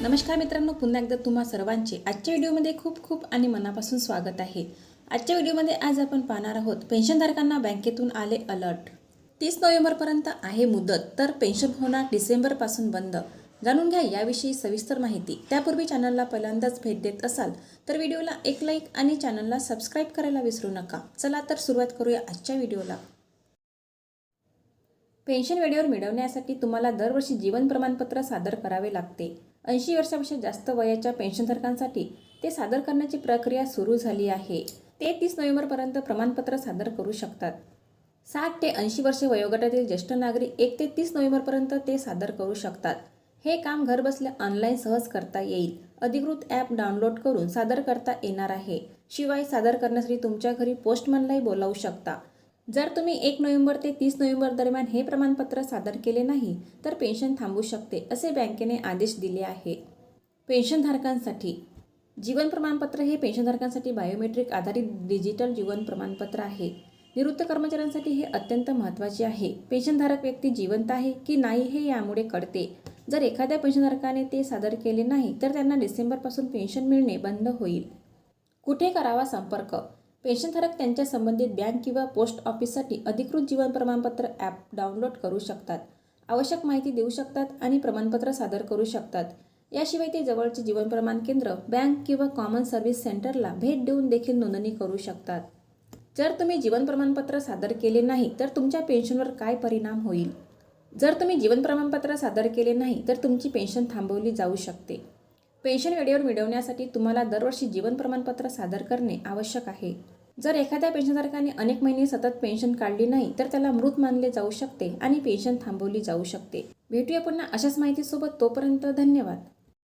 नमस्कार मित्रांनो पुन्हा एकदा तुम्हा सर्वांचे आजच्या व्हिडिओमध्ये खूप खूप आणि मनापासून स्वागत आहे. आजच्या व्हिडिओमध्ये आज आपण पाहणार आहोत पेन्शनधारकांना बँकेतून आले अलर्ट. तीस नोव्हेंबरपर्यंत आहे मुदत तर पेन्शन होणार डिसेंबरपासून बंद. जाणून घ्या याविषयी सविस्तर माहिती. त्यापूर्वी चॅनलला पहिल्यांदाच भेट देत असाल तर व्हिडिओला एक लाईक आणि चॅनलला सबस्क्राईब करायला विसरू नका. चला तर सुरुवात करूया आजच्या व्हिडिओला. पेन्शन वेळेवर मिळवण्यासाठी तुम्हाला दरवर्षी जीवन प्रमाणपत्र सादर करावे लागते. ऐंशी वर्षापेक्षा जास्त वयाच्या पेन्शनधारकांसाठी ते सादर करण्याची प्रक्रिया सुरू झाली आहे. ते तीस नोव्हेंबरपर्यंत प्रमाणपत्र सादर करू शकतात. साठ ते ऐंशी वर्षे वयोगटातील ज्येष्ठ नागरिक एक ते तीस नोव्हेंबरपर्यंत ते सादर करू शकतात. हे काम घरबसल्या ऑनलाईन सहज करता येईल. अधिकृत ॲप डाउनलोड करून सादर करता येणार आहे. शिवाय सादर करण्यासाठी तुमच्या घरी पोस्टमनलाही बोलावू शकता. जर तुम्ही एक नोव्हेंबर ते तीस नोव्हेंबर दरम्यान हे प्रमाणपत्र सादर केले नाही तर पेन्शन थांबू शकते असे बँकेने आदेश दिले आहे. पेन्शनधारकांसाठी जीवन प्रमाणपत्र हे पेन्शनधारकांसाठी बायोमेट्रिक आधारित डिजिटल जीवन प्रमाणपत्र आहे. निवृत्त कर्मचाऱ्यांसाठी हे अत्यंत महत्त्वाचे आहे. पेन्शनधारक व्यक्ती जिवंत आहे की नाही हे यामुळे कळते. जर एखाद्या पेन्शनधारकाने ते सादर केले नाही तर त्यांना डिसेंबरपासून पेन्शन मिळणे बंद होईल. कुठे करावा संपर्क? पेन्शनधारक त्यांच्या संबंधित बँक किंवा पोस्ट ऑफिससाठी अधिकृत जीवन प्रमाणपत्र ॲप डाउनलोड करू शकतात. आवश्यक माहिती देऊ शकतात आणि प्रमाणपत्र सादर करू शकतात. याशिवाय ते जवळचे जीवन प्रमाण केंद्र बँक किंवा कॉमन सर्व्हिस सेंटरला भेट देऊन देखील नोंदणी करू शकतात. जर तुम्ही जीवन प्रमाणपत्र सादर केले नाही तर तुमच्या पेन्शनवर काय परिणाम होईल? जर तुम्ही जीवन प्रमाणपत्र सादर केले नाही तर तुमची पेन्शन थांबवली जाऊ शकते. पेन्शन वेळेवर मिळवण्यासाठी तुम्हाला दरवर्षी जीवन प्रमाणपत्र सादर करणे आवश्यक आहे. जर एखाद्या पेन्शनधारकाने अनेक महिने सतत पेन्शन काढली नाही तर त्याला मृत मानले जाऊ शकते आणि पेन्शन थांबवली जाऊ शकते. भेटूया पुन्हा अशाच माहितीसोबत तोपर्यंत धन्यवाद.